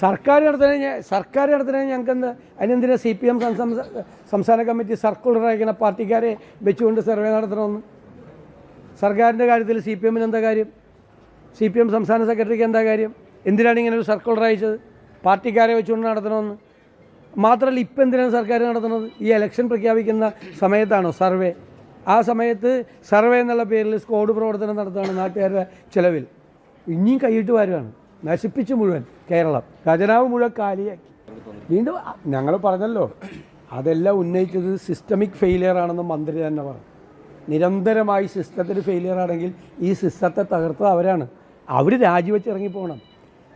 സർക്കാർ നടത്തുന്ന സർക്കാർ നടത്തുന്ന ഞങ്ങൾക്കെന്ത്? അതിനെന്തിനാ സി പി എം സംസ്ഥാന കമ്മിറ്റി സർക്കുലർ അയക്കുന്ന പാർട്ടിക്കാരെ വെച്ചുകൊണ്ട് സർവേ നടത്തണമെന്ന്? സർക്കാരിന്റെ കാര്യത്തിൽ സി പി എമ്മിന് എന്താ കാര്യം? സി പി എം സംസ്ഥാന സെക്രട്ടറിക്ക് എന്താ കാര്യം? എന്തിനാണ് ഇങ്ങനെ ഒരു സർക്കുലർ അയച്ചത് പാർട്ടിക്കാരെ വെച്ചുകൊണ്ട് നടത്തണമെന്ന്? മാത്രമല്ല ഇപ്പം എന്തിനാണ് സർക്കാർ നടത്തുന്നത്? ഈ ഇലക്ഷൻ പ്രഖ്യാപിക്കുന്ന സമയത്താണോ സർവേ? ആ സമയത്ത് സർവേ എന്നുള്ള പേരിൽ സ്കോഡ് പ്രവർത്തനം നടത്തുകയാണ് നാട്ടുകാരുടെ ചിലവിൽ. ഇനിയും കൈയിട്ട് വരുവാണ് നശിപ്പിച്ച് മുഴുവൻ കേരളം. ഖജനാവ് മുഴുവൻ കാലിയാക്കി. വീണ്ടും ഞങ്ങൾ പറഞ്ഞല്ലോ അതെല്ലാം ഉന്നയിച്ചത് സിസ്റ്റമിക് ഫെയിലിയർ ആണെന്ന് മന്ത്രി തന്നെ പറഞ്ഞു. നിരന്തരമായി സിസ്റ്റത്തിൽ ഫെയിലിയർ ആണെങ്കിൽ ഈ സിസ്റ്റത്തെ തകർത്തത് അവരാണ്. അവർ രാജിവെച്ച് ഇറങ്ങിപ്പോകണം.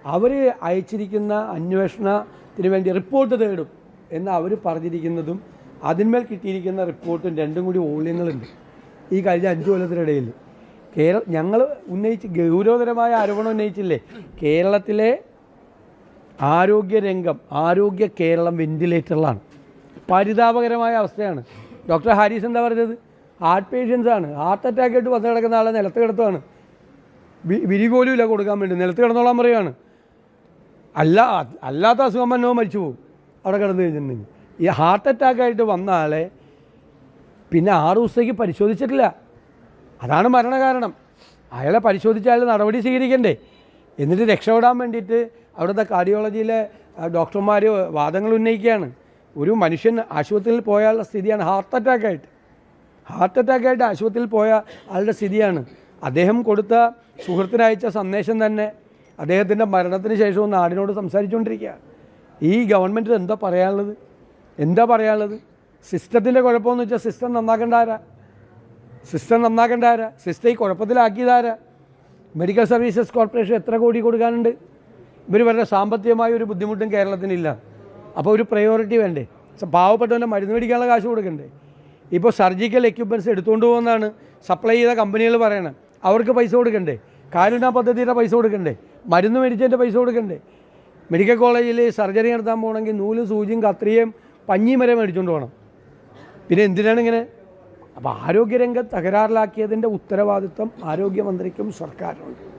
അവർ അയച്ചിരിക്കുന്ന അന്വേഷണത്തിന് വേണ്ടി റിപ്പോർട്ട് തേടും എന്ന് അവർ പറഞ്ഞിരിക്കുന്നതും അതിന്മേൽ കിട്ടിയിരിക്കുന്ന റിപ്പോർട്ടും രണ്ടും കൂടി ഓളിയങ്ങളുണ്ട്. ഈ കഴിഞ്ഞ അഞ്ച് കൊല്ലത്തിനിടയിൽ. കേരള ഞങ്ങൾ ഉന്നയിച്ച് ഗൗരവതരമായ ആരോപണം ഉന്നയിച്ചില്ലേ? കേരളത്തിലെ ആരോഗ്യരംഗം ആരോഗ്യ കേരളം വെന്റിലേറ്ററിലാണ്. പരിതാപകരമായ അവസ്ഥയാണ്. ഡോക്ടർ ഹാരിസ് എന്താ പറഞ്ഞത്? ഹാർട്ട് പേഷ്യൻസ് ആണ്. ഹാർട്ട് അറ്റാക്ക് ആയിട്ട് വന്ന് കിടക്കുന്ന ആളെ നിലത്ത് കിടത്തുകയാണ് വി- വിരി പോലും ഇല്ല കൊടുക്കാൻ വേണ്ടി. നിലത്ത് കിടന്നോളാൻ പറയുകയാണ് അല്ല അല്ലാത്ത അസുഖം വന്നോ മരിച്ചു പോകും. അവിടെ കിടന്നു കഴിഞ്ഞിട്ടുണ്ടെങ്കിൽ. ഈ ഹാർട്ട് അറ്റാക്ക് ആയിട്ട് വന്ന ആളെ പിന്നെ ആറു ദിവസത്തേക്ക് പരിശോധിച്ചിട്ടില്ല. അതാണ് മരണകാരണം. അയാളെ പരിശോധിച്ച് നടപടി സ്വീകരിക്കണ്ടേ. എന്നിട്ട് രക്ഷപ്പെടാൻ വേണ്ടിയിട്ട് അവിടുത്തെ കാർഡിയോളജിയിലെ ഡോക്ടർമാർ വാദങ്ങൾ ഉന്നയിക്കുകയാണ്. ഒരു മനുഷ്യൻ ആശുപത്രിയിൽ പോയാലുള്ള സ്ഥിതിയാണ് ഹാർട്ട് അറ്റാക്കായിട്ട് ഹാർട്ട് അറ്റാക്കായിട്ട് ആശുപത്രിയിൽ പോയ ആളുടെ സ്ഥിതിയാണ്. അദ്ദേഹം കൊടുത്ത സുഹൃത്തിനയച്ച സന്ദേശം തന്നെ അദ്ദേഹത്തിന്റെ മരണത്തിന് ശേഷവും നാടിനോട് സംസാരിച്ചുകൊണ്ടിരിക്കുക. ഈ ഗവൺമെന്റ് എന്താ പറയാനുള്ളത്? എന്താ പറയാനുള്ളത്? സിസ്റ്റത്തിന്റെ കുഴപ്പമെന്ന് വെച്ചാൽ സിസ്റ്റം നന്നാക്കേണ്ട ആരാ? സിസ്റ്റം നന്നാക്കേണ്ട ആരാ സിസ്റ്റം ഈ കുഴപ്പത്തിലാക്കിയതാരാ? മെഡിക്കൽ സർവീസസ് കോർപ്പറേഷൻ എത്ര കോടി കൊടുക്കാനുണ്ട്? ഇവർ വളരെ സാമ്പത്തികമായ ഒരു ബുദ്ധിമുട്ടും കേരളത്തിനില്ല. അപ്പോൾ ഒരു പ്രയോറിറ്റി വേണ്ടേ? പാവപ്പെട്ടവന്റെ മരുന്ന് മേടിക്കാനുള്ള കാശ് കൊടുക്കണ്ടേ? ഇപ്പോൾ സർജിക്കൽ എക്യുപ്മെന്റ്സ് എടുത്തുകൊണ്ട് പോകുന്നതാണ്. സപ്ലൈ ചെയ്ത കമ്പനികൾ പറയണം. അവർക്ക് പൈസ കൊടുക്കണ്ടേ? കാരുണ്യ പദ്ധതിയുടെ പൈസ കൊടുക്കണ്ടേ? മരുന്ന് മേടിച്ചതിന്റെ പൈസ കൊടുക്കണ്ടേ? മെഡിക്കൽ കോളേജിൽ സർജറി നടത്താൻ പോകണമെങ്കിൽ നൂലും സൂചിയും കത്രിയും പഞ്ഞിയും വരെ മേടിച്ചുകൊണ്ട് പോകണം. പിന്നെ എന്തിനാണ് ഇങ്ങനെ? അപ്പോൾ ആരോഗ്യരംഗം തകരാറിലാക്കിയതിന്റെ ഉത്തരവാദിത്വം ആരോഗ്യമന്ത്രിക്കും സർക്കാരിനുണ്ട്.